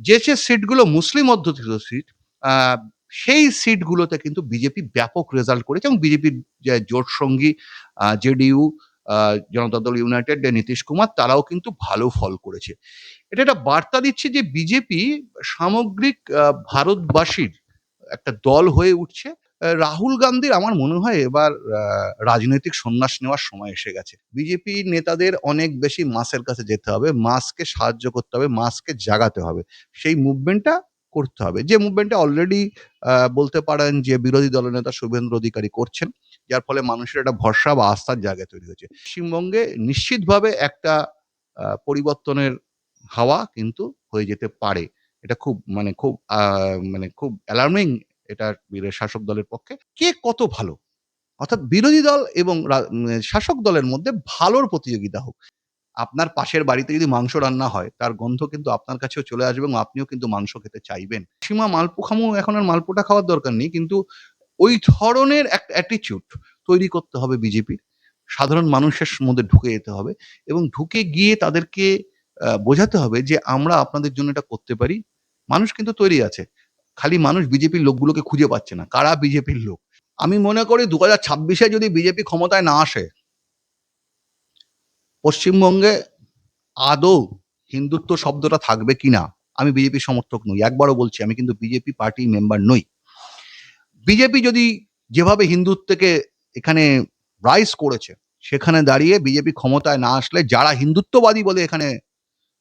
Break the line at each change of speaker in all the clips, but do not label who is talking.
যে যে সিটগুলো মুসলিম অধ্যুষিত সিট সেই সিটগুলোতে কিন্তু বিজেপি ব্যাপক রেজাল্ট করেছে এবং বিজেপির যে জোট সঙ্গী জেডিইউ জনতা দল ইউনাইটেড নীতিশ কুমার, তারাও কিন্তু ভালো ফল করেছে। এটা একটা বার্তা দিচ্ছে যে বিজেপি সামগ্রিক ভারতবাসীর একটা দল হয়ে উঠছে। রাহুল গান্ধীর আমার মনে হয় এবার রাজনৈতিক সন্ন্যাস নেওয়ার সময় এসে গেছে। বিজেপি নেতাদের অনেক বেশি মাসের কাছে যেতে হবে, মাসকে সাহায্য করতে হবে, মাসকে জাগাতে হবে। সেই মুভমেন্টটা করতে হবে। যে মুভমেন্টটা অলরেডি বলতে পারেন যে বিরোধী দলনেতা শুভেন্দ্র অধিকারী করছেন, যার ফলে মানুষের একটা ভরসা বা আস্থার জায়গা তৈরি হয়েছে। পশ্চিমবঙ্গে নিশ্চিতভাবে একটা পরিবর্তনের হাওয়া কিন্তু হয়ে যেতে পারে। এটা খুব মানে খুব মানে খুব অ্যালার্মিং এটা শাসক দলের পক্ষে। কে কত ভালো? অর্থাৎ বিরোধী দল এবং শাসক দলের মধ্যে ভালোর প্রতিযোগিতা হোক। আপনার পাশের বাড়িতে যদি মাংস রান্না হয়, তার গন্ধ কিন্তু আপনার কাছেও চলে আসবে এবং আপনিও কিন্তু মাংস খেতে চাইবেন। সীমা মালপো খামু এখন আর মালপোটা খাওয়ার দরকার নেই, কিন্তু ওই ধরনের একটা অ্যাটিচিউড তৈরি করতে হবে বিজেপির। সাধারণ মানুষের মধ্যে ঢুকে যেতে হবে এবং ঢুকে গিয়ে তাদেরকে বোঝাতে হবে যে আমরা আপনাদের জন্য এটা করতে পারি। মানুষ কিন্তু তৈরি আছে। খালি মানুষ বিজেপির লোকগুলোকে খুঁজে পাচ্ছে না। কারা বিজেপির লোক? আমি মনে করি দু হাজার ছাব্বিশে যদি বিজেপি ক্ষমতায় না আসে, পশ্চিমবঙ্গে আদৌ হিন্দুত্ব শব্দটা থাকবে কিনা, আমি বিজেপি সমর্থক নই। একবারও বলছি, আমি কিন্তু বিজেপি পার্টি মেম্বার নই। বিজেপি যদি যেভাবে হিন্দুত্বকে এখানে রাইজ করেছে, সেখানে দাঁড়িয়ে বিজেপি ক্ষমতায় না আসলে যারা হিন্দুত্ববাদী বলে এখানে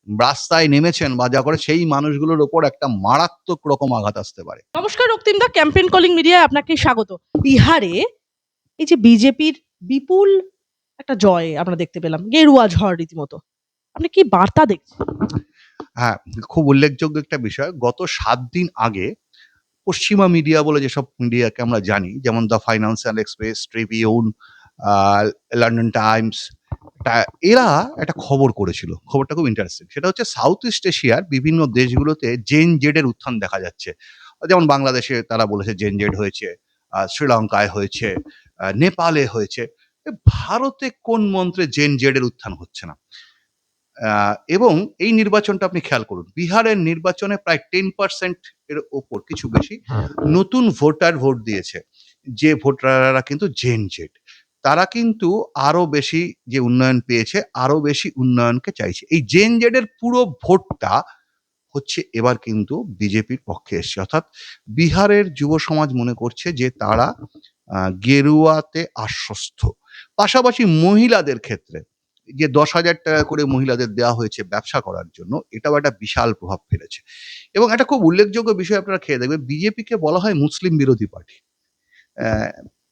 রাস্তায় নেমেছেন বা যা করে সেই মানুষগুলোর ওপর একটা মারাত্মক রকম আঘাত আসতে পারে।
নমস্কার রক্তিমদা ক্যাম্পেইন কলিং মিডিয়ায় আপনাকে স্বাগত। বিহারে এই যে বিজেপির বিপুল একটা জয় আমরা দেখতে পেলাম গেরুয়া ঝড় রীতিমতো। আপনি কি বার্তা দেখছেন
হ্যাঁ খুব উল্লেখযোগ্য একটা বিষয়। গত সাত দিন আগে পশ্চিমা মিডিয়া বলে যেসব মিডিয়াকে আমরা জানি যেমন the Financial Express Tribune London Times এরা একটা খবর করেছিল খবরটা খুব ইন্টারেস্টিং সেটা হচ্ছে সাউথ ইস্ট এশিয়ার বিভিন্ন দেশগুলোতে জেন জেডের উত্থান দেখা যাচ্ছে। যেমন বাংলাদেশে তারা বলেছে জেন জেড হয়েছে শ্রীলঙ্কায় হয়েছে নেপালে হয়েছে। ভারতে কোন মন্ত্রে জেন জেডের উত্থান হচ্ছে না? এবং এই নির্বাচনটা আপনি খেয়াল করুন বিহারের নির্বাচনে প্রায় টেন পার্সেন্ট এর ওপর কিছু বেশি নতুন ভোটার ভোট দিয়েছে। যে ভোটাররা কিন্তু জেন জেড তারা কিন্তু আরও বেশি যে উন্নয়ন পেয়েছে, আরও বেশি উন্নয়নকে চাইছে। এই জেন জেডের পুরো ভোটটা হচ্ছে এবার কিন্তু বিজেপির পক্ষে এসছে। অর্থাৎ বিহারের যুব সমাজ মনে করছে যে তারা গেরুয়াতে আশ্বস্ত। পাশাপাশি মহিলাদের ক্ষেত্রে যে দশ হাজার টাকা করে মহিলাদের দেওয়া হয়েছে ব্যবসা করার জন্য, এটাও একটা বিশাল প্রভাব ফেলেছে। এবং একটা খুব উল্লেখযোগ্য বিষয় আপনারা খেয়ে দেখবেন, বিজেপিকে বলা হয় মুসলিম বিরোধী পার্টি।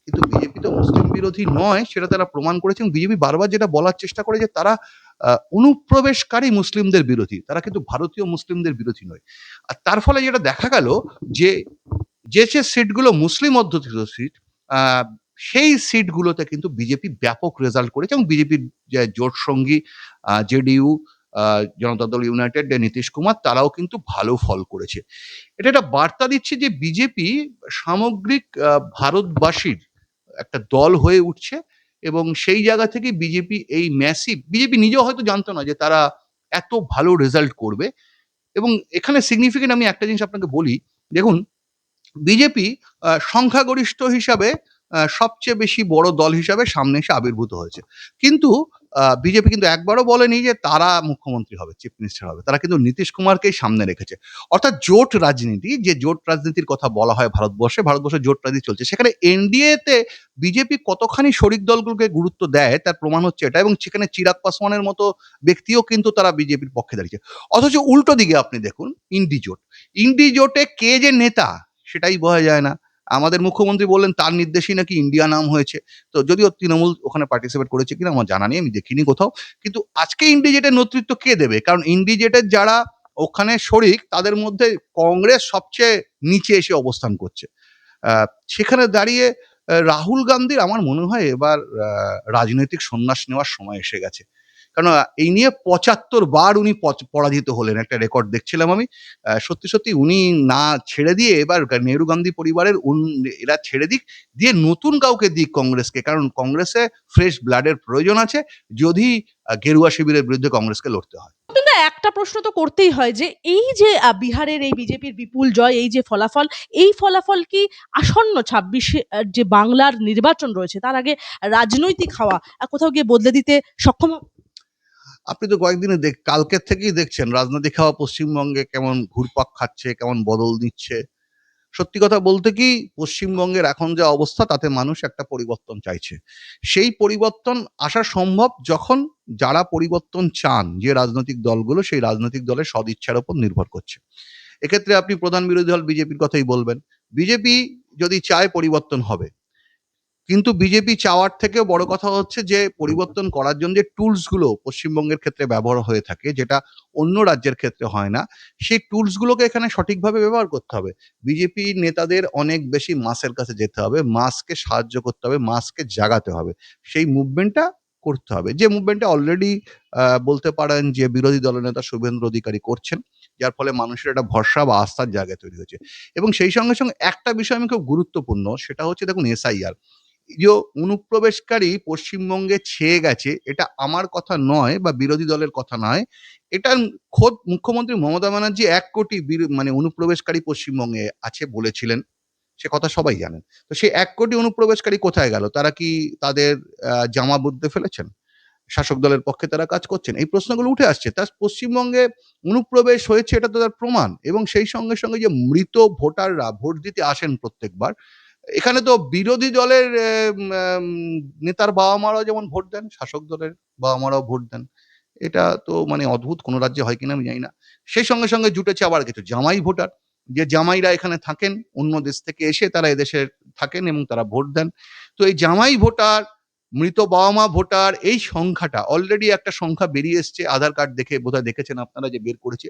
কিন্তু বিজেপি তো মুসলিম বিরোধী নয়, সেটা তারা প্রমাণ করেছে এবং বিজেপি বারবার যেটা বলার চেষ্টা করে যে তারা অনুপ্রবেশকারী মুসলিমদের বিরোধী, তারা কিন্তু ভারতীয় মুসলিমদের বিরোধী নয়। আর তার ফলে যেটা দেখা গেল যে যে যে সিটগুলো মুসলিম অধ্যুষিত সিট সেই সিটগুলোতে কিন্তু বিজেপি ব্যাপক রেজাল্ট করেছে এবং বিজেপির যে জোট সঙ্গী জেডিইউ জনতা দল ইউনাইটেড নীতিশ কুমার, তারাও কিন্তু ভালো ফল করেছে। এটা একটা বার্তা দিচ্ছে যে বিজেপি সামগ্রিক ভারতবাসীর একটা দল হয়ে উঠছে এবং সেই জায়গা থেকে বিজেপি এই ম্যাসিভ বিজেপি নিজেও হয়তো জানতো না যে তারা এত ভালো রেজাল্ট করবে এবং এখানে সিগনিফিকেন্ট আমি একটা জিনিস আপনাকে বলি, দেখুন বিজেপি সংখ্যাগরিষ্ঠ হিসাবে সবচেয়ে বেশি বড় দল হিসাবে সামনে এসে আবির্ভূত হয়েছে। কিন্তু বিজেপি কিন্তু একবারও বলেনি যে তারা মুখ্যমন্ত্রী হবে চিফ মিনিস্টার হবে। তারা কিন্তু নীতিশ কুমারকেই সামনে রেখেছে। অর্থাৎ জোট রাজনীতি, যে জোট রাজনীতির কথা বলা হয় ভারতবর্ষে ভারতবর্ষে জোট রাজনীতি চলছে, সেখানে এনডিএতে বিজেপি কতখানি শরিক দলগুলোকে গুরুত্ব দেয় তার প্রমাণ হচ্ছে এটা এবং সেখানে চিরাগ পাসওয়ানের মতো ব্যক্তিও কিন্তু তারা বিজেপির পক্ষে দাঁড়িয়েছে। অথচ উল্টো দিকে আপনি দেখুন, ইন্ডি জোট। ইন্ডি জোটে কে যে নেতা, সেটাই বোঝা যায় না। আমাদের মুখ্যমন্ত্রী বললেন, তার নির্দেশেই নাকি ইন্ডিয়া নাম হয়েছে। তো যদিও তৃণমূল ওখানে পার্টিসিপেট করেছে কিনা আমার জানা নেই, আমি দেখিনি কোথাও। কিন্তু আজকে ইন্ডিজেটের নেতৃত্ব কে দেবে? কারণ ইন্ডিজেটের যারা ওখানে শরিক, তাদের মধ্যে কংগ্রেস সবচেয়ে নিচে এসে অবস্থান করছে। সেখানে দাঁড়িয়ে রাহুল গান্ধীর আমার মনে হয় এবার রাজনৈতিক সন্ন্যাস নেওয়ার সময় এসে গেছে। কারণ এই নিয়ে পঁচাত্তর বার উনি পরাজিত হলেন, একটা রেকর্ড দেখছিলাম আমি সত্যি সত্যি উনি না ছেড়ে দিয়ে এবার নেহরু গান্ধী পরিবারের এরা ছেড়ে দিক দিয়ে নতুন কাউকে দিক কংগ্রেসকে, কারণ কংগ্রেসে ফ্রেশ ব্লাডের প্রয়োজন আছে, যদি গেরুয়া শিবিরের বিরুদ্ধে কংগ্রেসকে লড়তে হয়
একটা প্রশ্ন তো করতেই হয় যে, এই যে বিহারের এই বিজেপির বিপুল জয়, এই যে ফলাফল, এই ফলাফল কি আসন্ন ছাব্বিশে যে বাংলার নির্বাচন রয়েছে, তার আগে রাজনৈতিক হাওয়া কোথাও গিয়ে বদলে দিতে সক্ষম?
আপনি তো কয়েকদিনে দেখ, কালকের থেকেই দেখছেন রাজনৈতিক হাওয়া পশ্চিমবঙ্গে কেমন ঘুরপাক খাচ্ছে, কেমন বদল নিচ্ছে। সত্যি কথা বলতে কি, পশ্চিমবঙ্গের এখন যা অবস্থা, তাতে মানুষ একটা পরিবর্তন চাইছে। সেই পরিবর্তন আসা সম্ভব যখন যারা পরিবর্তন চান, যে রাজনৈতিক দলগুলো, সেই রাজনৈতিক দলের সদিচ্ছার উপর নির্ভর করছে। এক্ষেত্রে আপনি প্রধান বিরোধী দল, বিজেপির কথাই বলবেন। বিজেপি যদি চায় পরিবর্তন হবে কিন্তু বিজেপি চাওয়ার থেকেও বড় কথা হচ্ছে যে, পরিবর্তন করার জন্য যে টুলসগুলো পশ্চিমবঙ্গের ক্ষেত্রে ব্যবহার হয়ে থাকে, যেটা অন্য রাজ্যের ক্ষেত্রে হয় না, সেই টুলস গুলোকে এখানে সঠিকভাবে ব্যবহার করতে হবে। বিজেপি নেতাদের অনেক বেশি মাসের কাছে যেতে হবে, মাসকে সাহায্য করতে হবে, মাসকে জাগাতে হবে। সেই মুভমেন্টটা করতে হবে। যে মুভমেন্টটা অলরেডি বলতে পারেন যে বিরোধী দলনেতা শুভেন্দ্র অধিকারী করছেন, যার ফলে মানুষের একটা ভরসা বা আস্থার জায়গা তৈরি হয়েছে। এবং সেই সঙ্গে সঙ্গে একটা বিষয় আমি খুব গুরুত্বপূর্ণ, সেটা হচ্ছে দেখুন এসআইআর। যে অনুপ্রবেশকারী পশ্চিমবঙ্গে ছেয়ে গেছে, এটা আমার কথা নয় বা বিরোধী দলের কথা নয়। এটা খোদ মুখ্যমন্ত্রী মমতা ব্যানার্জি এক কোটি মানে অনুপ্রবেশকারী পশ্চিমবঙ্গে আছে বলেছিলেন। সে কথা সবাই জানেন। তো সেই এক কোটি অনুপ্রবেশকারী কোথায় গেল? তারা কি তাদের জামা বদলে ফেলেছেন? শাসক দলের পক্ষে তারা কাজ করছেন? এই প্রশ্নগুলো উঠে আসছে। তার পশ্চিমবঙ্গে অনুপ্রবেশ হয়েছে এটা তো তার প্রমাণ। এবং সেই সঙ্গে সঙ্গে যে মৃত ভোটাররা ভোট দিতে আসেন প্রত্যেকবার এখানে তো বিরোধী দলের নেতার বাবা মারাও যেমন ভোট দেন, শাসক দলের বাবা মারাও ভোট দেন। এটা তো মানে অদ্ভুত, কোনো রাজ্যে হয় কিনা আমি জানি না। সেই সঙ্গে সঙ্গে জুটেছে আবার কিছু জামাই ভোটার। যে জামাইরা এখানে থাকেন, অন্য দেশ থেকে এসে তারা এদেশে থাকেন এবং তারা ভোট দেন। তো এই জামাই ভোটার, মৃত বাবা মা ভোটার, এই সংখ্যাটা অলরেডি একটা সংখ্যা বেরিয়ে এসছে, আধার কার্ড দেখে বোধহয় দেখেছেন আপনারা যে বের করেছে।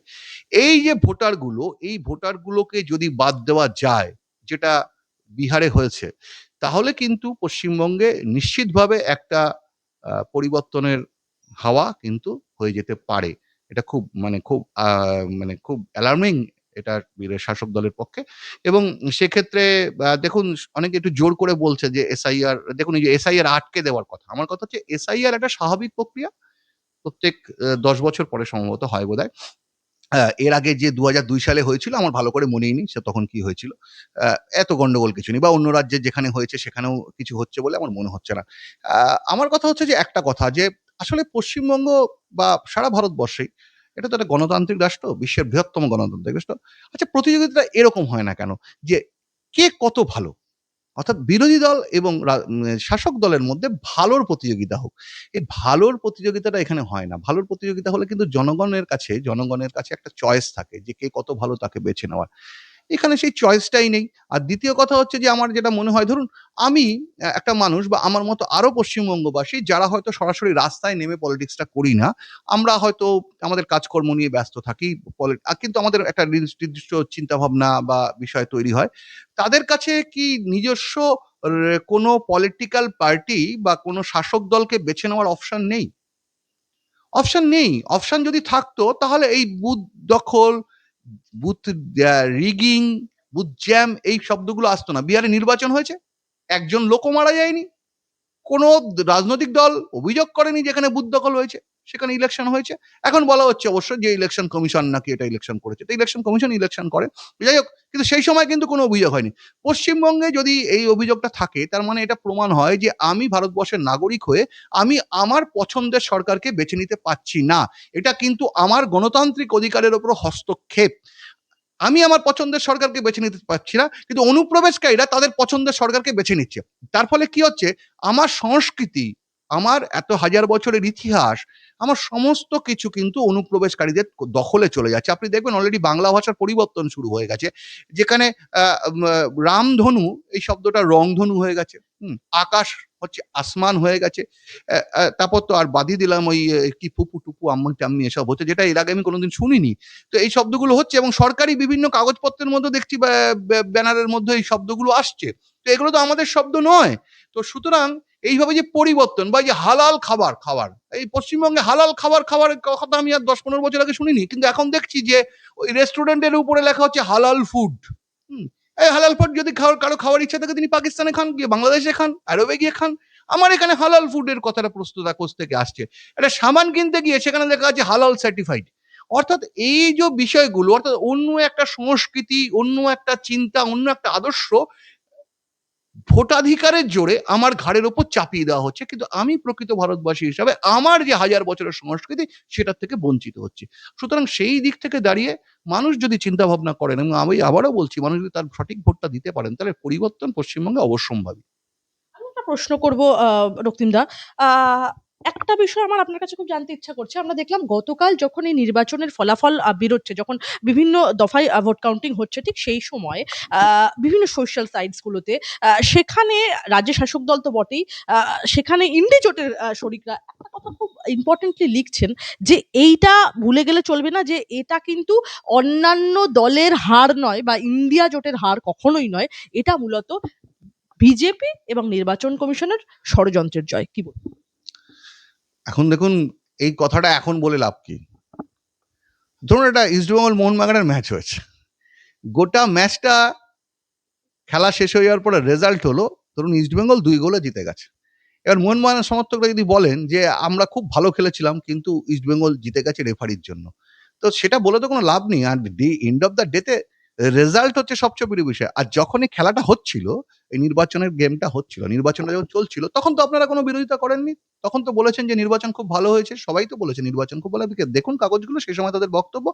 এই যে ভোটারগুলো, এই ভোটারগুলোকে যদি বাদ দেওয়া যায়, যেটা বিহারে হয়েছে তাহলে কিন্তু পশ্চিমবঙ্গে নিশ্চিতভাবে একটা পরিবর্তনের হাওয়া কিন্তু হয়ে যেতে পারে। এটা খুব মানে খুব মানে খুব অ্যালার্মিং এটা শাসক দলের পক্ষে। এবং সেক্ষেত্রে দেখুন অনেকে একটু জোর করে বলছে যে এসআইআর দেখুন এই যে এসআইআর আটকে দেওয়ার কথা। আমার কথা হচ্ছে এসআইআর একটা স্বাভাবিক প্রক্রিয়া। প্রত্যেক দশ বছর পরে সম্ভবত হয় বোধহয়। আহ, এর আগে যে দু দুই সালে হয়েছিল, আমার ভালো করে মনেই নেই সে তখন কি হয়েছিল। এত গন্ডগোল কিছু নেই বা অন্য রাজ্যে যেখানে হয়েছে সেখানেও কিছু হচ্ছে বলে আমার মনে হচ্ছে না। আমার কথা হচ্ছে যে একটা কথা যে, আসলে পশ্চিমবঙ্গ বা সারা ভারতবর্ষেই এটা তো একটা গণতান্ত্রিক রাষ্ট্র, বিশ্বের বৃহত্তম গণতান্ত্রিক রাষ্ট্র আচ্ছা প্রতিযোগিতাটা এরকম হয় না কেন? যে কে কত ভালো? অর্থাৎ বিরোধী দল এবং শাসক দলের মধ্যে ভালোর প্রতিযোগিতা হোক। এই ভালোর প্রতিযোগিতাটা এখানে হয় না। ভালোর প্রতিযোগিতা হলে কিন্তু জনগণের কাছে জনগণের কাছে একটা চয়েস থাকে যে কে কত ভালো তাকে বেছে নেওয়ার। এখানে সেই চয়েসটাই নেই। আর দ্বিতীয় কথা হচ্ছে যে, আমার যেটা মনে হয়, ধরুন আমি একটা মানুষ বা আমার মতো আরও পশ্চিমবঙ্গবাসী যারা হয়তো সরাসরি রাস্তায় নেমে পলিটিক্সটা করি না, আমরা হয়তো আমাদের কাজকর্ম নিয়ে ব্যস্ত থাকি কিন্তু আমাদের একটা নির্দিষ্ট চিন্তাভাবনা বা বিষয় তৈরি হয়। তাদের কাছে কি নিজস্ব কোনো পলিটিক্যাল পার্টি বা কোনো শাসক দলকে বেছে নেওয়ার অপশন নেই? অপশন নেই। অপশন যদি থাকতো, তাহলে এই বুথ দখল বুথ রিগিং বুথ জ্যাম এই শব্দগুলো আসতো না। বিহারে নির্বাচন হয়েছে, একজন লোকও মারা যায়নি। কোনো রাজনৈতিক দল অভিযোগ করেনি যেখানে বুথ দখল হয়েছে। সেখানে ইলেকশন হয়েছে। এখন বলা হচ্ছে অবশ্য যে ইলেকশন কমিশন নাকি এটা ইলেকশন করেছে। তো ইলেকশন কমিশন ইলেকশন করে। যাই হোক, কিন্তু সেই সময় কিন্তু কোনো অভিযোগ হয়নি। পশ্চিমবঙ্গে যদি এই অভিযোগটা থাকে, তার মানে এটা প্রমাণ হয় যে আমি ভারতবর্ষের নাগরিক হয়ে আমি আমার পছন্দের সরকারকে বেছে নিতে পারছি না। এটা কিন্তু আমার গণতান্ত্রিক অধিকারের ওপর হস্তক্ষেপ। আমি আমার পছন্দের সরকারকে বেছে নিতে পারছি না, কিন্তু অনুপ্রবেশকারীরা তাদের পছন্দের সরকারকে বেছে নিচ্ছে। তার ফলে কি হচ্ছে? আমার সংস্কৃতি আমার এত হাজার বছরের ইতিহাস, আমার সমস্ত কিছু কিন্তু অনুপ্রবেশকারীদের দখলে চলে যাচ্ছে। আপনি দেখবেন অলরেডি বাংলা ভাষার পরিবর্তন শুরু হয়ে গেছে। যেখানে রামধনু, এই শব্দটা রংধনু হয়ে গেছে। আকাশ হচ্ছে আসমান হয়ে গেছে। তারপর তো আর বাদি দিলাম ওই কি ফুপু টুপু আম্মু টাম্মি এসব হচ্ছে, যেটা এর আগে আমি কোনোদিন শুনিনি। তো এই শব্দগুলো হচ্ছে এবং সরকারি বিভিন্ন কাগজপত্রের মধ্যে দেখছি ব্যানারের মধ্যে এই শব্দগুলো আসছে। তো এগুলো তো আমাদের শব্দ নয়। তো সুতরাং এইভাবে যে পরিবর্তন বা যে হালাল খাবার খাবার, এই পশ্চিমবঙ্গে হালাল খাবার খাবার কথা আমি আর দশ পনেরো বছর আগে শুনিনি, কিন্তু এখন দেখছি যে ওই রেস্টুরেন্টের উপরে লেখা হচ্ছে হালাল ফুড হুম, এই হালাল ফুড যদি খাওয়ার, কারও খাওয়ার ইচ্ছা থাকে তিনি পাকিস্তানে খান, গিয়ে বাংলাদেশে খান, আরবে গিয়ে খান। আমার এখানে হালাল ফুডের কথাটা প্রস্তুত কোচ থেকে আসছে। একটা সামান কিনতে গিয়ে সেখানে লেখা আছে হালাল সার্টিফাইড অর্থাৎ এই যে বিষয়গুলো, অর্থাৎ অন্য একটা সংস্কৃতি, অন্য একটা চিন্তা, অন্য একটা আদর্শ ভোটাধিকারের জোরে আমার ঘাড়ের ওপর চাপিয়ে দেওয়া হচ্ছে। কিন্তু আমি প্রকৃত ভারতবাসী হিসাবে আমার যে হাজার বছরের সংস্কৃতি, সেটার থেকে বঞ্চিত হচ্ছে। সুতরাং সেই দিক থেকে দাঁড়িয়ে মানুষ যদি চিন্তা ভাবনা করেন, এবং আমি আবারও বলছি, মানুষ যদি তার সঠিক ভোটটা দিতে পারেন, তাহলে পরিবর্তন পশ্চিমবঙ্গে অবশ্যম্ভাবী।
প্রশ্ন করব রক্তিমদা। একটা বিষয় আমার আপনার কাছে খুব জানতে ইচ্ছা করছে। আমরা দেখলাম গতকাল যখন এই নির্বাচনের ফলাফল বেরোচ্ছে যখন বিভিন্ন দফায় ভোট কাউন্টিং হচ্ছে ঠিক সেই সময় বিভিন্ন সোশ্যাল সাইটসগুলোতে সেখানে রাজ্য শাসক দল তো বটেই আহ, সেখানে ইন্ডি জোটের শরিকরা একটা কথা খুব ইম্পর্টেন্টলি লিখছেন যে এইটা ভুলে গেলে চলবে না যে এটা কিন্তু অন্যান্য দলের হার নয় বা ইন্ডিয়া জোটের হার কখনোই নয়। এটা মূলত বিজেপি এবং নির্বাচন কমিশনের ষড়যন্ত্রের জয়। কি বলব
এখন দেখুন, এই কথাটা এখন বলে লাভ কি? ধরুন এটা ইস্টবেঙ্গল মোহনবাগানের ম্যাচ হয়েছে। গোটা ম্যাচটা খেলা শেষ হয়ে যাওয়ার পরে রেজাল্ট হলো, ধরুন ইস্টবেঙ্গল দুই গোলে জিতে গেছে। এবার মোহনবাগানের সমর্থকরা যদি বলেন যে, আমরা খুব ভালো খেলেছিলাম, কিন্তু ইস্টবেঙ্গল জিতে গেছে রেফারির জন্য। তো সেটা বলে তো কোনো লাভ নেই। আর দি এন্ড অফ দ্য ডেতে রেজাল্ট হচ্ছে সবচেয়ে বড় বিষয়। আর যখন এই খেলাটা হচ্ছিল, এই নির্বাচনের গেমটা হচ্ছিল, নির্বাচনটা যখন চলছিল, তখন তো আপনারা কোনো বিরোধিতা করেননি। তখন তো বলেছেন যে নির্বাচন খুব ভালো হয়েছে, সবাই তো বলেছে নির্বাচন খুব ভালো। দেখুন কাগজগুলো, সেই সময় তাদের বক্তব্য,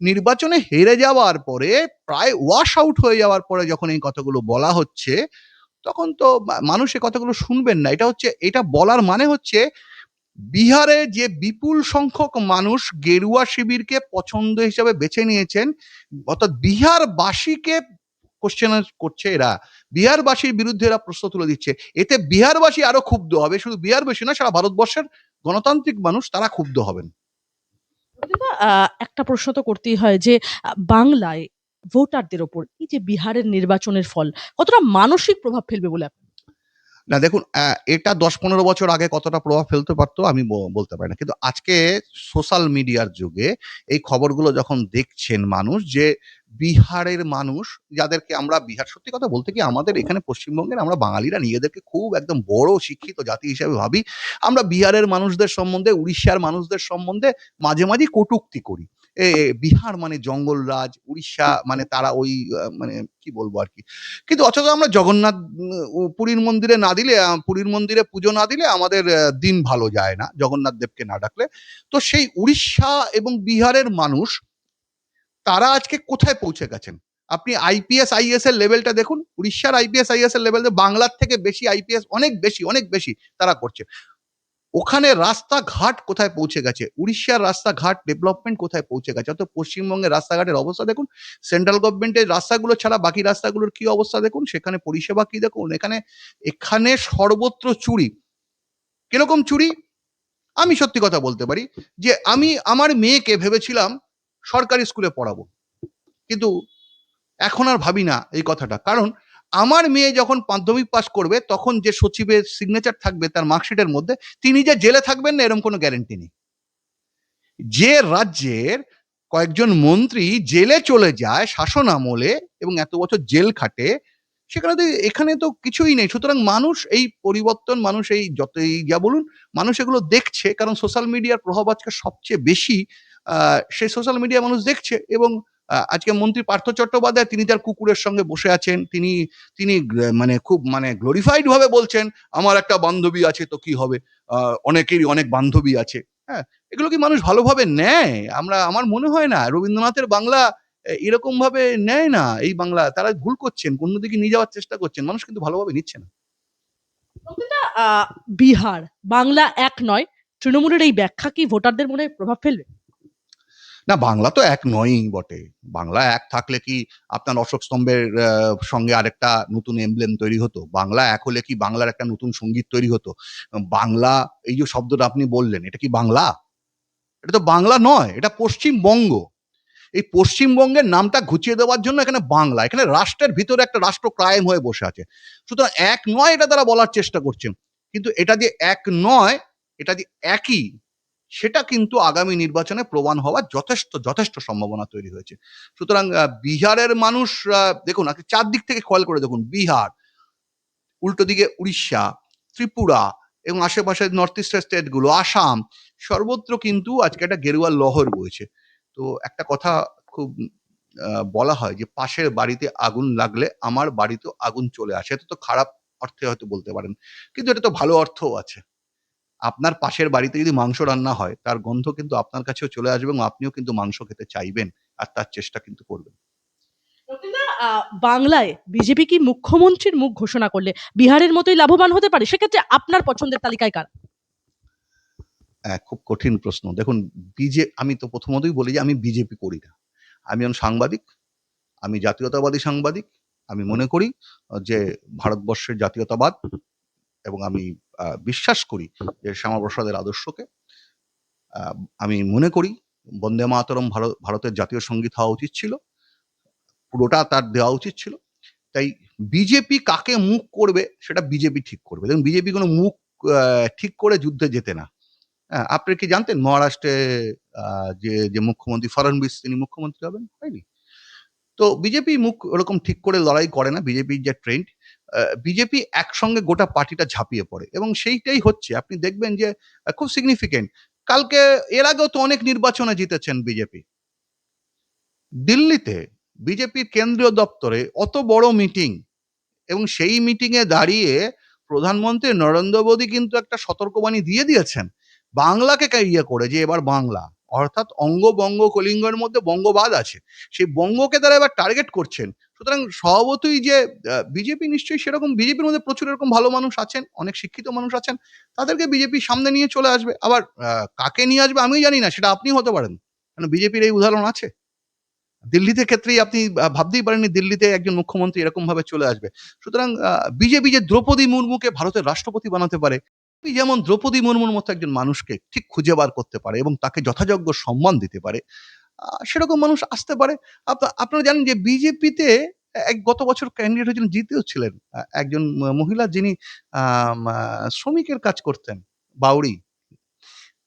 নির্বাচনে হেরে যাওয়ার পরে, প্রায় ওয়াশ আউট হয়ে যাওয়ার পরে যখন এই কথাগুলো বলা হচ্ছে, তখন তো মানুষ এই কথাগুলো শুনবেন না। এটা হচ্ছে, এটা বলার মানে হচ্ছে বিহারে যে বিপুল সংখ্যক মানুষ গেরুয়া শিবিরকে পছন্দ হিসাবে বেছে নিয়েছেন, অর্থাৎ বিহারবাসীকে কোশ্চেন করছে এরা। বিহারবাসীর বিরুদ্ধে এরা প্রশ্ন তুলে দিচ্ছে। এতে বিহারবাসী আরও ক্ষুব্ধ হবে। শুধু বিহারবাসী না, সারা ভারতবর্ষের গণতান্ত্রিক মানুষ তারা ক্ষুব্ধ হবেন।
একটা প্রশ্ন তো করতেই হয় যে বাংলায় ভোটারদের ওপর এই যে বিহারের নির্বাচনের ফল, কতটা মানসিক প্রভাব ফেলবে বলে আপনি
না, দেখুন এটা দশ পনেরো বছর আগে কতটা প্রভাব ফেলতে পারতো আমি বলতে পারি না। কিন্তু আজকে সোশ্যাল মিডিয়ার যুগে এই খবরগুলো যখন দেখছেন মানুষ যে বিহারের মানুষ যাদেরকে আমরা বিহার, সত্যি কথা বলতে কি আমাদের এখানে পশ্চিমবঙ্গের আমরা বাঙালিরা নিজেদেরকে খুব একদম বড় শিক্ষিত জাতি হিসেবে ভাবি। আমরা বিহারের মানুষদের সম্বন্ধে, উড়িষ্যার মানুষদের সম্বন্ধে মাঝে মাঝে কটূক্তি করি। এ বিহার মানে জঙ্গলরাজ উড়িষ্যা মানে তারা ওই মানে কি বলব আর কি? কিন্তু অথচ আমরা জগন্নাথ পুরীর মন্দিরে না দিলে পুরীর মন্দিরে পুজো না দিলে আমাদের দিন ভালো যায় না। জগন্নাথ দেবকে না ডাকলে। তো সেই উড়িষ্যা এবং বিহারের মানুষ তারা আজকে কোথায় পৌঁছে গেছেন? আপনি আইপিএস আইএস এর লেভেলটা দেখুন। উড়িষ্যার আইপিএস আইএস এর লেভেল বাংলার থেকে বেশি আইপিএস অনেক বেশি অনেক বেশি তারা করছে। ওখানে রাস্তাঘাট কোথায় পৌঁছে গেছে? উড়িষ্যার রাস্তাঘাট ডেভেলপমেন্ট কোথায় পৌঁছে গেছে? অত পশ্চিমবঙ্গের রাস্তাঘাটের অবস্থা দেখুন। সেন্ট্রাল গভর্নমেন্টের রাস্তাগুলো ছাড়া বাকি রাস্তাগুলোর কি অবস্থা দেখুন? সেখানে পরিষেবা কি দেখুন? এখানে এখানে সর্বত্র চুরি। কীরকম চুরি? আমি সত্যি কথা বলতে পারি যে আমি আমার মেয়েকে ভেবেছিলাম সরকারি স্কুলে পড়াবো। কিন্তু এখন আর ভাবি না এই কথাটা। কারণ আমার মেয়ে যখন মাধ্যমিক পাস করবে, তখন যে সচিবের সিগনেচার থাকবে, তার মার্কশিটের মধ্যে, তিনি যে জেলে থাকবেন না এরকম কোনো গ্যারেন্টি নেই। যে রাজ্যের কয়েকজন মন্ত্রী জেলে চলে যায় শাসন আমলে এবং এত বছর জেল খাটে, সেখানে তো এখানে তো কিছুই নেই। সুতরাং মানুষ এই পরিবর্তন, মানুষ এই যতই যা বলুন, মানুষ এগুলো দেখছে। কারণ সোশ্যাল মিডিয়ার প্রভাব আজকে সবচেয়ে বেশি সেই সোশ্যাল মিডিয়া মানুষ দেখছে এবং আজকে মন্ত্রী পার্থ চট্টোপাধ্যায় তিনি তার কুকুরের সঙ্গে বসে আছেন, তিনি তিনি মানে খুব মানে গ্লোরিফাইড ভাবে বলছেন, আমার একটা বান্ধবী আছে, তো কি হবে? অনেকেরই অনেক বান্ধবী আছে। হ্যাঁ এগুলো কি মানুষ ভালোভাবে নেয়? আমরা, আমার মনে হয় না, রবীন্দ্রনাথের বাংলা এরকম ভাবে নেয় না এই বাংলা। তারা ভুল করছেন অন্যদিকে নিয়ে যাওয়ার চেষ্টা করছেন, মানুষ কিন্তু ভালোভাবে নিচ্ছে না।
বিহার, বাংলা এক নয়, তৃণমূলের এই ব্যাখ্যা কি ভোটারদের মনে প্রভাব ফেলবে?
না, বাংলা তো এক নয়ই বটে। বাংলা এক থাকলে কি আপনার অশোক স্তম্ভের সঙ্গে আরেকটা নতুন এমব্লেম তৈরি হতো? বাংলা এক হলে কি বাংলার একটা নতুন সংগীত তৈরি হতো? বাংলা, এই যে শব্দটা আপনি বললেন, এটা কি বাংলা? এটা তো বাংলা নয়, এটা পশ্চিমবঙ্গ। এই পশ্চিমবঙ্গের নামটা ঘুচিয়ে দেওয়ার জন্য এখানে বাংলা, এখানে রাষ্ট্রের ভিতরে একটা রাষ্ট্র ক্রাইম হয়ে বসে আছে। সুতরাং এক নয় এটা তারা বলার চেষ্টা করছেন। কিন্তু এটা যে এক নয়, এটা যে একই সেটা কিন্তু আগামী নির্বাচনে প্রমাণ হওয়ার যথেষ্ট যথেষ্ট সম্ভাবনা তৈরি হয়েছে। সুতরাং বিহারের মানুষ দেখুন আজকে চারদিক থেকে খেয়াল করে দেখুন, বিহার, উল্টো দিকে উড়িষ্যা, ত্রিপুরা এবং আশেপাশের নর্থ ইস্টের স্টেটগুলো আসাম, সর্বত্র কিন্তু আজকে একটা গেরুয়া লহর বইছে। তো একটা কথা খুব বলা হয় যে, পাশের বাড়িতে আগুন লাগলে আমার বাড়িতেও আগুন চলে আসে। এটা তো খারাপ অর্থে হয়তো বলতে পারেন, কিন্তু এটা তো ভালো অর্থও আছে। আপনার পাশের বাড়িতে যদি মাংস রান্না হয় তার গন্ধ কিন্তু আপনার কাছেও চলে আসবে এবং আপনিও কিন্তু মাংস খেতে চাইবেন আর তার চেষ্টা কিন্তু করবেন।
বাংলায় বিজেপি কি মুখ্যমন্ত্রীর মুখ ঘোষণা করলে বিহারের মতোই লাভবান হতে পারে? সেক্ষেত্রে আপনার পছন্দের তালিকায় কার?
খুব কঠিন প্রশ্ন। দেখুন বিজে আমি তো প্রথমতই বলি যে আমি বিজেপি করি না। আমি একজন সাংবাদিক আমি জাতীয়তাবাদী সাংবাদিক আমি মনে করি যে ভারতবর্ষের জাতীয়তাবাদ এবং আমি বিশ্বাস করি যে শ্যামাপ্রসাদের আদর্শকে। আমি মনে করি বন্দে মাতরম ভারত ভারতের জাতীয় সংগীত হওয়া উচিত ছিল। পুরোটা তার দেওয়া উচিত ছিল। তাই বিজেপি কাকে মুখ করবে সেটা বিজেপি ঠিক করবে। দেখুন বিজেপি কোনো মুখ ঠিক করে যুদ্ধে যেতে না। হ্যাঁ, আপনি কি জানতেন মহারাষ্ট্রে যে যে মুখ্যমন্ত্রী ফড়নবিস তিনি মুখ্যমন্ত্রী হবেন? হয়নি। তো বিজেপি মুখ ওরকম ঠিক করে লড়াই করে না। বিজেপির যে ট্রেন্ড বিজেপি একসঙ্গে গোটা পার্টিটা ঝাঁপিয়ে পড়ে এবং সেইটাই হচ্ছে। আপনি দেখবেন যে খুব সিগনিফিকেন্ট কালকে, এর আগেও তো অনেক নির্বাচনে জিতেছেন বিজেপি। দিল্লিতে বিজেপির কেন্দ্রীয় দপ্তরে অত বড় মিটিং এবং সেই মিটিংয়ে দাঁড়িয়ে প্রধানমন্ত্রী নরেন্দ্র মোদী কিন্তু একটা সতর্কবাণী দিয়ে দিয়েছেন। বাংলাকে ইয়ে করে যে, এবার বাংলা। অর্থাৎ অঙ্গ বঙ্গ কলিঙ্গের মধ্যে বঙ্গবাদ আছে। সেই বঙ্গকে তারা এবার টার্গেট করছেন। সুতরাং স্বভাবতই যে বিজেপি নিশ্চয়ই সেরকম বিজেপির মধ্যে প্রচুর এরকম ভালো মানুষ আছেন, অনেক শিক্ষিত মানুষ আছেন। তাদেরকে বিজেপি সামনে নিয়ে চলে আসবে। আবার কাকে নিয়ে আসবে আমি জানি না, সেটা আপনি হতে পারেন। কারণ বিজেপির এই উদাহরণ আছে? দিল্লিতে ক্ষেত্রেই আপনি ভাবতেই পারেননি দিল্লিতে একজন মুখ্যমন্ত্রী এরকম ভাবে চলে আসবে। সুতরাং বিজেপি যে দ্রৌপদী মুর্মুকে ভারতের রাষ্ট্রপতি বানাতে পারে যেমন দ্রৌপদী মুর্মুর মতো একজন মানুষকে ঠিক খুঁজে বার করতে পারে এবং তাকে যথাযোগ্য সম্মান দিতে পারে সেরকম মানুষ আসতে পারে। আপনা- আপনারা জানেন যে বিজেপিতে এক গত বছর ক্যান্ডিডেট হয়েছিলেন, জিতেও ছিলেন একজন মহিলা যিনি শ্রমিকের কাজ করতেন বাউরি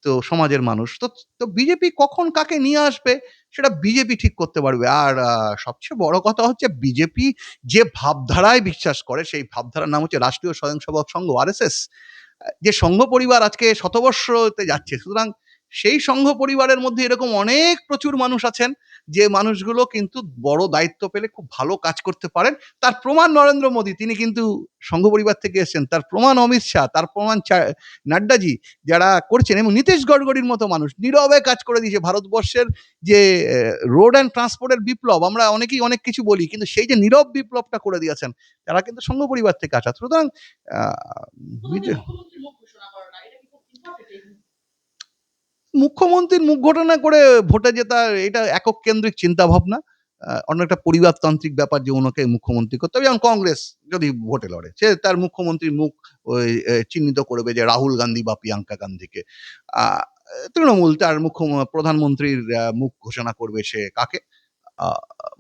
তো সমাজের মানুষ। তো তো বিজেপি কখন কাকে নিয়ে আসবে, সেটা বিজেপি ঠিক করতে পারবে। আর সবচেয়ে বড় কথা হচ্ছে বিজেপি যে ভাবধারায় বিশ্বাস করে, সেই ভাবধারার নাম হচ্ছে রাষ্ট্রীয় স্বয়ংসেবক সংঘ আরএসএস যে সংঘ পরিবার আজকে শতবর্ষতে যাচ্ছে, সুতরাং সেই সংঘ পরিবারের মধ্যে এরকম অনেক প্রচুর মানুষ আছেন। যে মানুষগুলো কিন্তু বড় দায়িত্ব পেলে খুব ভালো কাজ করতে পারেন। তার প্রমাণ নরেন্দ্র মোদী তিনি কিন্তু সংঘ পরিবার থেকে এসেছেন। তার প্রমাণ অমিত শাহ তার প্রমাণ নাড্ডাজি যারা করছেন এবং নীতিশ গডকরির মতো মানুষ নীরবে কাজ করে দিয়েছে ভারতবর্ষের যে রোড অ্যান্ড ট্রান্সপোর্টের বিপ্লব। আমরা অনেকেই অনেক কিছু বলি কিন্তু সেই যে নীরব বিপ্লবটা করে দিয়েছেন তারা কিন্তু সংঘ পরিবার থেকে আসা সুতরাং মুখ্যমন্ত্রীর মুখ ঘটনা করে ভোটে জেতা, এটা একক কেন্দ্রিক চিন্তা ভাবনা অন্য একটা পরিবারতান্ত্রিক ব্যাপার যে ওনাকে মুখ্যমন্ত্রী করতে হবে। যেমন কংগ্রেস যদি ভোটে লড়ে, সে তার মুখ্যমন্ত্রীর মুখ ওই চিহ্নিত করবে যে রাহুল গান্ধী বা প্রিয়াঙ্কা গান্ধীকে। তৃণমূল তার মুখ্য, প্রধানমন্ত্রীর মুখ ঘোষণা করবে সে কাকে?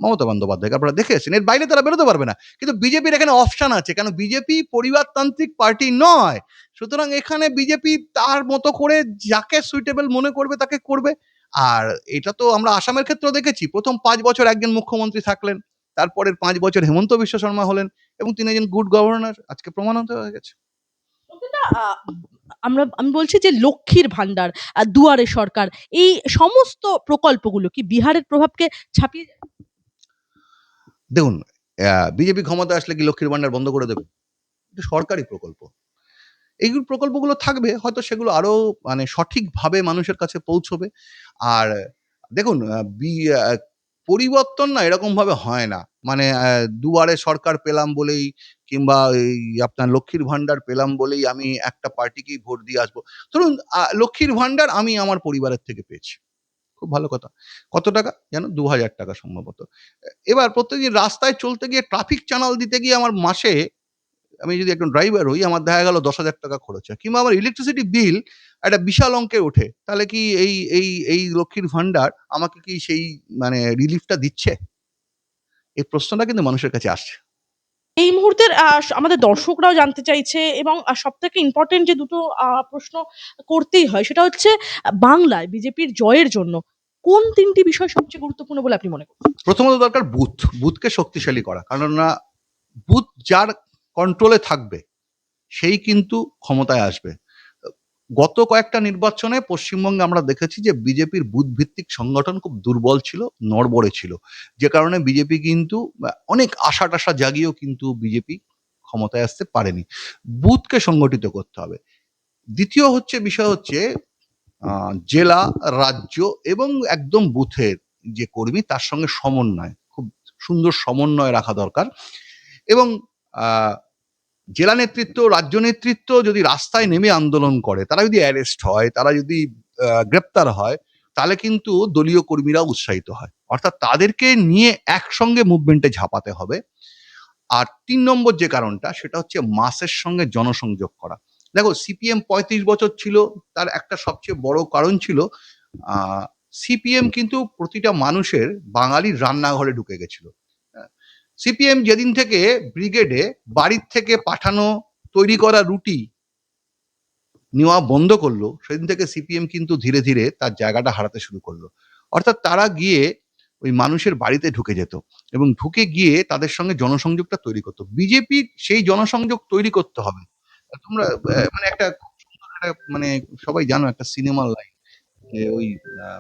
মমতা বন্দ্যোপাধ্যায়কে। আপনারা দেখেছেন এর বাইরে তারা বেরোতে পারবে না। কিন্তু বিজেপির এখানে অপশান আছে। কেন? বিজেপি পরিবারতান্ত্রিক পার্টি নয়। সুতরাং এখানে বিজেপি তার মতো করে যাকে সুইটেবল মনে করবে তাকে করবে। আর এটা তো আমরা আসামের ক্ষেত্রেও দেখেছি। প্রথম পাঁচ বছর একজন মুখ্যমন্ত্রী থাকলেন। তারপরের পাঁচ বছর হেমন্ত বিশ্ব শর্মা হলেন এবং তিনি একজন গুড গভর্নর আজকে প্রমাণিত হয়ে গেছে।
আমরা, আমি বলছি যে লক্ষ্মীর ভান্ডার আর দুয়ারে সরকার, এই সমস্ত প্রকল্পগুলো কি বিহারের প্রভাবকে ছাপিয়ে?
দেখুন বিজেপি ক্ষমতা আসলে কি লক্ষ্মীর ভান্ডার বন্ধ করে দেবে? সরকারি প্রকল্প। এইগুলো প্রকল্পগুলো থাকবে, হয়তো সেগুলো আরও মানে সঠিকভাবে মানুষের কাছে পৌঁছবে। আর দেখুন পরিবর্তন না এরকম ভাবে হয় না। মানে দুয়ারে সরকার পেলাম বলেই কিংবা এই আপনার লক্ষ্মীর ভান্ডার পেলাম বলেই আমি একটা পার্টিকেই ভোট দিয়ে আসব। ধরুন লক্ষ্মীর ভান্ডার আমি আমার পরিবারের থেকে পেয়েছি। খুব ভালো কথা। কত টাকা? জানো দু হাজার টাকা সম্ভবত। এবার প্রত্যেকদিন রাস্তায় চলতে গিয়ে ট্রাফিক চ্যানেল দিতে গিয়ে আমার মাসে আমি যদি একজন ড্রাইভার হই, আমার দেখা গেল দশ হাজার টাকা খরচ হয়। কিংবা আমার ইলেকট্রিসিটি বিল একটা বিশাল অঙ্কে ওঠে। তাহলে কি এই এই এই লক্ষ্মীর ভান্ডার আমাকে কি সেই মানে রিলিফটা দিচ্ছে? এই প্রশ্নটা কিন্তু মানুষের কাছে আসছে।
এই মুহূর্তের আমাদের দর্শকরাও জানতে চাইছে এবং সব থেকে ইম্পর্টেন্ট যে দুটো প্রশ্ন করতেই হয় সেটা হচ্ছে বাংলায় বিজেপির জয়ের জন্য কোন তিনটি বিষয় সবচেয়ে গুরুত্বপূর্ণ বলে আপনি মনে করেন
প্রথমত দরকার বুথ, বুথকে শক্তিশালী করা। কেননা বুথ যার কন্ট্রোলে থাকবে, সেই কিন্তু ক্ষমতায় আসবে। গত কয়েকটা নির্বাচনে পশ্চিমবঙ্গে আমরা দেখেছি যে বিজেপির বুথ ভিত্তিক সংগঠন খুব দুর্বল ছিল, নড়বড়ে ছিল। যে কারণে বিজেপি কিন্তু, অনেক আশা টাশা জাগিয়েও কিন্তু বিজেপি ক্ষমতায় আসতে পারেনি। বুথকে সংগঠিত করতে হবে। দ্বিতীয় হচ্ছে বিষয় হচ্ছে জেলা, রাজ্য এবং একদম বুথের যে কর্মী, তার সঙ্গে সমন্বয়, খুব সুন্দর সমন্বয় রাখা দরকার। এবং জেলা নেতৃত্ব, রাজ্য নেতৃত্ব যদি রাস্তায় নেমে আন্দোলন করে, তারা যদি অ্যারেস্ট হয়, তারা যদি গ্রেপ্তার হয়, তাহলে কিন্তু দলীয় কর্মীরা উৎসাহিত হয়। অর্থাৎ তাদেরকে নিয়ে একসঙ্গে মুভমেন্টে ঝাঁপাতে হবে। আর তিন নম্বর যে কারণটা, সেটা হচ্ছে মাসের সঙ্গে জনসংযোগ করা। দেখো, সিপিএম পঁয়ত্রিশ বছর ছিল, তার একটা সবচেয়ে বড় কারণ ছিল সিপিএম কিন্তু প্রতিটা মানুষের বাঙালির রান্নাঘরে ঢুকে গেছিল। সিপিএম যেদিন থেকে ব্রিগেডে বাড়ির থেকে পাঠানো তৈরি করা রুটি নেওয়া বন্ধ করল সেদিন থেকে সিপিএম কিন্তু ধীরে ধীরে তার জায়গাটা হারাতে শুরু করল। অর্থাৎ তারা গিয়ে ওই মানুষের বাড়িতে ঢুকে যেত এবং ঢুকে গিয়ে তাদের সঙ্গে জনসংযোগটা তৈরি করতো। বিজেপি সেই জনসংযোগ তৈরি করতে হবে। তোমরা মানে একটা মানে সবাই জানো একটা সিনেমার লাইন ওই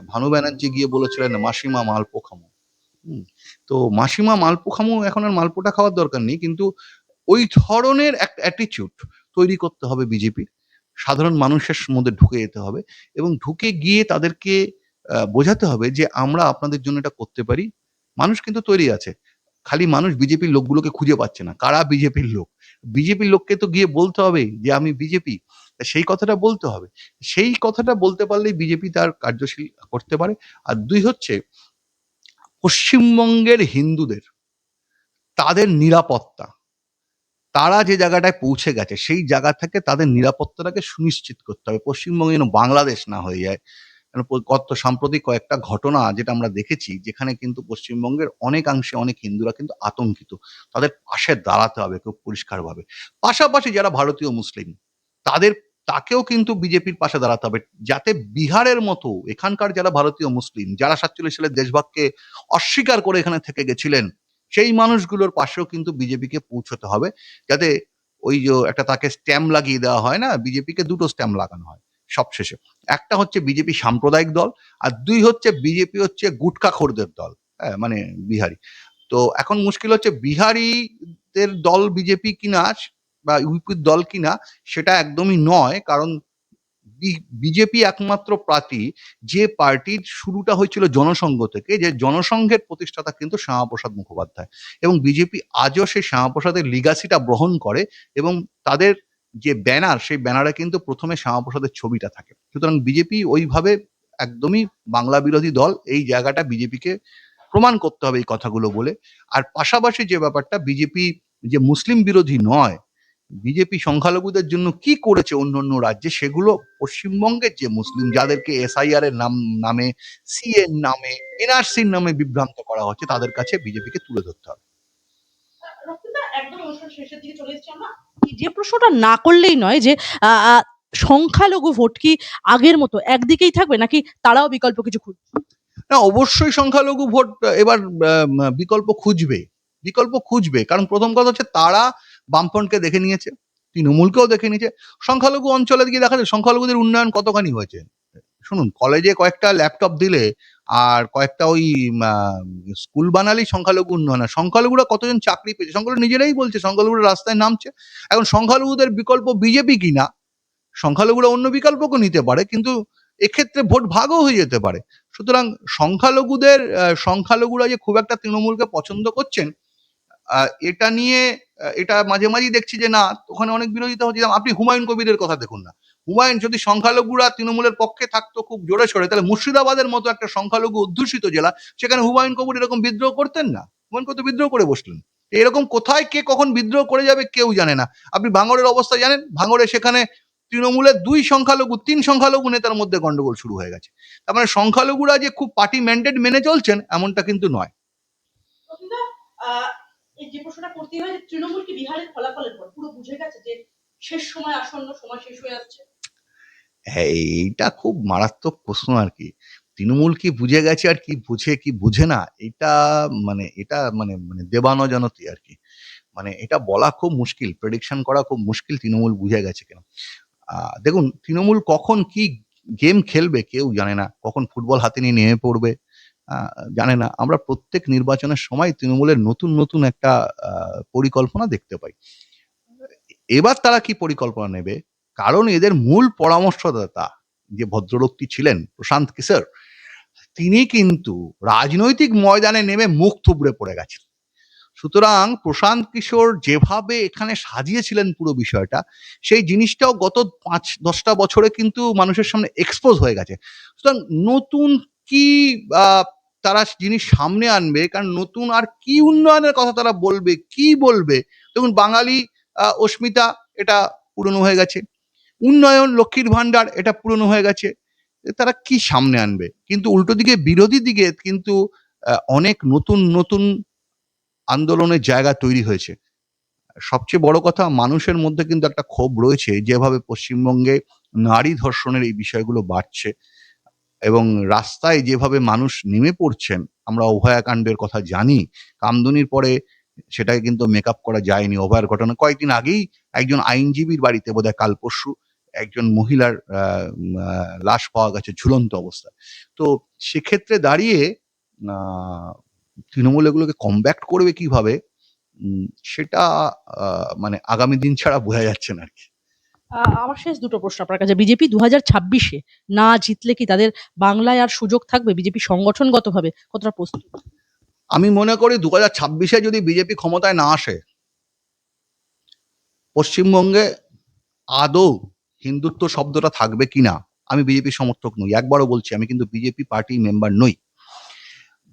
ভানু ব্যানার্জি গিয়ে বলেছিলেন মাসিমা মালপো খামো হুম, তো মাসিমা মালপো খামো এখন আর মালপোটা খাওয়ার দরকার নেই, কিন্তু ওই ধরনের একটা অ্যাটিচিউড তৈরি করতে হবে বিজেপির। সাধারণ মানুষের মধ্যে ঢুকে যেতে হবে এবং ঢুকে গিয়ে তাদেরকে বোঝাতে হবে যে আমরা আপনাদের জন্য এটা করতে পারি। মানুষ কিন্তু তৈরি আছে। খালি মানুষ বিজেপির লোকগুলোকে খুঁজে পাচ্ছে না। কারা বিজেপির লোক? বিজেপির লোককে তো গিয়ে বলতে হবে যে আমি বিজেপি। সেই কথাটা বলতে হবে। সেই কথাটা বলতে পারলেই বিজেপি তার কার্যশীল করতে পারে। আর দুই হচ্ছে পশ্চিমবঙ্গের হিন্দুদের তাদের নিরাপত্তা। তারা যে জায়গাটায় পৌঁছে গেছে, সেই জায়গা থেকে তাদের নিরাপত্তাটাকে সুনিশ্চিত করতে হবে। পশ্চিমবঙ্গ যেন বাংলাদেশ না হয়ে যায় গত সাম্প্রতিক কয়েকটা ঘটনা যেটা আমরা দেখেছি, যেখানে কিন্তু পশ্চিমবঙ্গের অনেকাংশে অনেক হিন্দুরা কিন্তু আতঙ্কিত। তাদের পাশে দাঁড়াতে হবে খুব পরিষ্কারভাবে। পাশাপাশি যারা ভারতীয় মুসলিম, তাদের তাকেও কিন্তু বিজেপির পাশে দাঁড়াতে হবে, যাতে বিহারের মতো এখানকার যারা ভারতীয় মুসলিম, যারা সাতচল্লিশ সালের দেশভাগকে অস্বীকার করে এখানে থেকে গেছিলেন, সেই মানুষগুলোর পাশেও কিন্তু বিজেপিকে পৌঁছতে হবে, যাতে ওই যে একটা তাকে স্ট্যাম্প লাগিয়ে দেওয়া হয় না, বিজেপিকে দুটো স্ট্যাম্প লাগানো হয় সবশেষে। একটা হচ্ছে বিজেপি সাম্প্রদায়িক দল, আর দুই হচ্ছে বিজেপি হচ্ছে গুটখাখোরদের দল হ্যাঁ মানে বিহারি। তো এখন মুশকিল হচ্ছে বিহারিদের দল বিজেপি কিনা বা ইউপির দল কিনা সেটা একদমই নয়, কারণ বিজেপি একমাত্র প্রার্থী যে পার্টির শুরুটা হয়েছিল জনসংঘ থেকে, যে জনসংঘের প্রতিষ্ঠাতা কিন্তু শ্যামাপ্রসাদ মুখোপাধ্যায়। এবং বিজেপি আজও সেই শ্যামাপ্রসাদের লিগাসিটা গ্রহণ করে এবং তাদের যে ব্যানার সেই ব্যানারে কিন্তু প্রথমে শ্যামাপ্রসাদের ছবিটা থাকে। সুতরাং বিজেপি ওইভাবে একদমই বাংলা বিরোধী দল, এই জায়গাটা বিজেপিকে প্রমাণ করতে হবে এই কথাগুলো বলে। আর পাশাপাশি যে ব্যাপারটা, বিজেপি যে মুসলিম বিরোধী নয় বিজেপি সংখ্যালঘুদের জন্য কি করেছে অন্য অন্য রাজ্যে সেগুলো পশ্চিমবঙ্গের যে মুসলিম যাদেরকে এসআইআর এর নাম নামে সিএর নামে এনআরসির নামে বিভ্রান্ত করা হচ্ছে তাদের কাছে বিজেপিকে তুলে ধরতে হবে।
যে প্রশ্নটা না করলেই নয় যে সংখ্যালঘু ভোট কি আগের মতো একদিকেই থাকবে নাকি তারাও বিকল্প কিছু খুঁজবে
না অবশ্যই সংখ্যালঘু ভোট এবার বিকল্প খুঁজবে। বিকল্প খুঁজবে কারণ প্রথম কথা হচ্ছে তারা বামফ্রন্টকে দেখে নিয়েছে, তৃণমূলকেও দেখে নিয়েছে। সংখ্যালঘু অঞ্চলে গিয়ে দেখা যায় সংখ্যালঘুদের উন্নয়ন কতখানি হয়েছে? শুনুন, কলেজে কয়েকটা ল্যাপটপ দিলে আর কয়েকটা ওই স্কুল বানালেই সংখ্যালঘু উন্নয়ন হয়। সংখ্যালঘুরা কতজন চাকরি পেয়েছে? সংখ্যালঘু নিজেরাই বলছে, সংখ্যালঘুরা রাস্তায় নামছে। এখন সংখ্যালঘুদের বিকল্প বিজেপি কিনা? সংখ্যালঘুরা অন্য বিকল্পকেও নিতে পারে, কিন্তু এক্ষেত্রে ভোট ভাগও হয়ে যেতে পারে। সুতরাং সংখ্যালঘুদের সংখ্যালঘুরা যে খুব একটা তৃণমূলকে পছন্দ করছেন এটা নিয়ে এটা মাঝে মাঝেই দেখছি যে না, ওখানে অনেক বিরোধিতা হচ্ছে। আপনি হুমায়ুন কবিরের কথা দেখুন না। হুমায়ুন যদি সংখ্যালঘুরা তৃণমূলের পক্ষে থাকতো খুব জোরে সরে, তাহলে মুর্শিদাবাদের মতো একটা সংখ্যালঘু অধ্যুষিত জেলা, সেখানে হুমায়ুন কবির এরকম বিদ্রোহ করতেন না? হুমায়ুন কবির বিদ্রোহ করে বসলেন। এরকম কোথায় কে কখন বিদ্রোহ করে যাবে কেউ জানে না। আপনি ভাঙড়ের অবস্থা জানেন? ভাঙড়ে সেখানে তৃণমূলের দুই সংখ্যালঘু, তিন সংখ্যালঘু নেতার মধ্যে গন্ডগোল শুরু হয়ে গেছে। তার মানে সংখ্যালঘুরা যে খুব পার্টি ম্যান্ডেট মেনে চলছেন, এমনটা কিন্তু নয়।
যে প্রশ্নটা করতে হয় যে তৃণমূল কি বিহারের ফলাফলের পর? পুরো বুঝে গেছে যে শেষ সময় আসন্ন সময় শেষ হয়ে আসছে।
হ্যাঁ এইটা খুব মারাত্মক প্রশ্ন আর কি। তৃণমূল কি বুঝে গেছে আর কি বুঝে কি বুঝে না, এটা মানে এটা মানে মানে দেবানজনতি আর কি। মানে এটা বলা খুব মুশকিল প্রেডিকশন করা খুব মুশকিল তৃণমূল বুঝে গেছে কেন। দেখুন, তৃণমূল কখন কি গেম খেলবে কেউ জানে না। কখন ফুটবল হাতে নিয়ে নেমে পড়বে। জানে না। আমরা প্রত্যেক নির্বাচনের সময় তৃণমূলের নতুন নতুন একটা পরিকল্পনা দেখতে পাই। এবার তারা কি পরিকল্পনা নেবে? কারণ এদের মূল পরামর্শদাতা যে ভদ্রলোকটি ছিলেন, প্রশান্ত কিশোর, তিনি কিন্তু রাজনৈতিক ময়দানে নেমে মুখ থুবড়ে পড়ে গেছেন। সুতরাং প্রশান্ত কিশোর যেভাবে এখানে সাজিয়েছিলেন পুরো বিষয়টা, সেই জিনিসটাও গত পাঁচ, দশটা বছরে কিন্তু মানুষের সামনে এক্সপোজ হয়ে গেছে। সুতরাং নতুন কি তারা জিনিস সামনে আনবে? কারণ নতুন আর কি উন্নয়নের কথা তারা বলবে? কি বলবে? দেখুন, বাঙালি অস্মিতা, এটা পুরনো হয়ে গেছে। উন্নয়ন, লক্ষ্মীর ভান্ডার এটা পুরনো হয়ে গেছে। তারা কি সামনে আনবে? কিন্তু উল্টো দিকে, বিরোধী দিকে কিন্তু অনেক নতুন নতুন আন্দোলনের জায়গা তৈরি হয়েছে। সবচেয়ে বড় কথা, মানুষের মধ্যে কিন্তু একটা ক্ষোভ রয়েছে, যেভাবে পশ্চিমবঙ্গে নারী ধর্ষণের এই বিষয়গুলো বাড়ছে। এবং রাস্তায় যেভাবে মানুষ নেমে পড়ছেন, আমরা অভয়াকাণ্ডের কথা জানি। কামদুনির পরে সেটাকে কিন্তু মেকআপ করা যায়নি অভয়ার ঘটনা। কয়েকদিন আগেই একজন আইনজীবীর বাড়িতে বোধহয় কাল পরশু একজন মহিলার লাশ পাওয়া গেছে ঝুলন্ত অবস্থায়। তো সেক্ষেত্রে দাঁড়িয়ে তৃণমূল এগুলোকে কমব্যাক্ট করবে কীভাবে সেটা মানে আগামী দিন ছাড়া বোঝা যাচ্ছে না আর কি।
আমার শেষ দুটো প্রশ্ন আপনার কাছে। বিজেপি দু হাজার ছাব্বিশে না জিতলে কি তাদের বাংলায় আর সুযোগ থাকবে? বিজেপি সংগঠনগতভাবে কতটা প্রস্তুত?
আমি মনে করি দু হাজার ছাব্বিশে যদি বিজেপি ক্ষমতায় না আসে, পশ্চিমবঙ্গে আদৌ হিন্দুত্ব শব্দটা থাকবে কিনা আমি বিজেপি সমর্থক নই। একবারও বলছি, আমি কিন্তু বিজেপি পার্টি মেম্বার নই।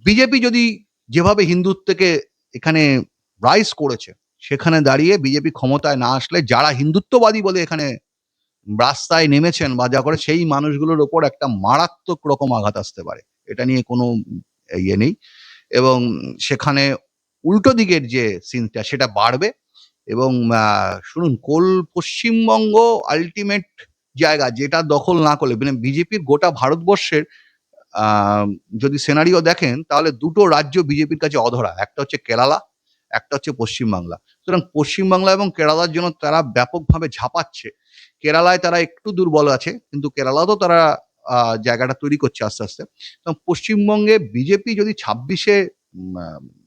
বিজেপি যদি যেভাবে হিন্দুত্বকে এখানে রাইজ করেছে সেখানে দাঁড়িয়ে বিজেপি ক্ষমতায় না আসলে যারা হিন্দুত্ববাদী বলে এখানে রাস্তায় নেমেছেন বা যা করে, সেই মানুষগুলোর ওপর একটা মারাত্মক রকম আঘাত আসতে পারে। এটা নিয়ে কোনো ইয়ে নেই। এবং সেখানে উল্টো দিকের যে সিনটা সেটা বাড়বে এবং শুনুন, কোল পশ্চিমবঙ্গ আলটিমেট জায়গা যেটা দখল না করলে মানে বিজেপির গোটা ভারতবর্ষের যদি সেনারিও দেখেন, তাহলে দুটো রাজ্য বিজেপির কাছে অধরা। একটা হচ্ছে কেরালা, একটা হচ্ছে পশ্চিমবাংলা। সুতরাং পশ্চিমবাংলা এবং কেরালার জন্য তারা ব্যাপকভাবে ঝাঁপাচ্ছে। কেরালায় তারা একটু দুর্বল আছে, কিন্তু কেরালাতেও তারা জায়গাটা তৈরি করছে আস্তে আস্তে। এবং পশ্চিমবঙ্গে বিজেপি যদি ছাব্বিশে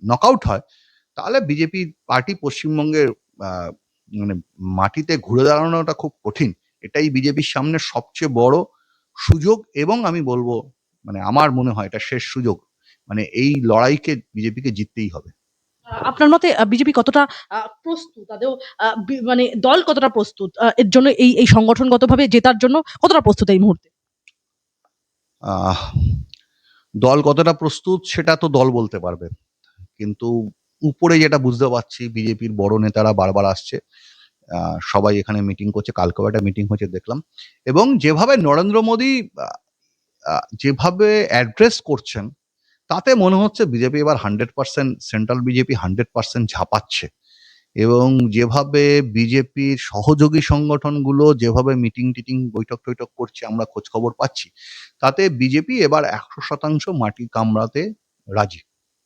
নকআউট হয়, তাহলে বিজেপি পার্টি পশ্চিমবঙ্গের মানে মাটিতে ঘুরে দাঁড়ানোটা খুব কঠিন। এটাই বিজেপির সামনে সবচেয়ে বড় সুযোগ এবং আমি বলব মানে আমার মনে হয় এটা শেষ সুযোগ। মানে এই লড়াইকে বিজেপিকে জিততেই হবে।
আপনার মতে বিজেপি কতটা প্রস্তুত? তাদের মানে দল কতটা প্রস্তুত? এর জন্য এই এই সংগঠনগতভাবে জেতার জন্য কতটা প্রস্তুত এই মুহূর্তে?
দল কতটা প্রস্তুত সেটা তো দল বলতে পারবে। কিন্তু উপরে যেটা বুঝতে পারছি, বিজেপির বড় নেতারা বারবার আসছে। সবাই এখানে মিটিং করছে। কালকেও একটা মিটিং হচ্ছে দেখলাম। এবং যেভাবে নরেন্দ্র মোদী যেভাবে অ্যাড্রেস করছেন তাতে মনে হচ্ছে বিজেপি এবার hundred percent, central BJP hundred percent ঝাঁপাচ্ছে। এবং যেভাবে বিজেপির সহযোগী সংগঠনগুলো যেভাবে মিটিং টিটিং বৈঠক টৈঠক করছে, আমরা খোঁজখবর পাচ্ছি, তাতে বিজেপি এবার একশো শতাংশ মাটি কামড়াতে রাজি।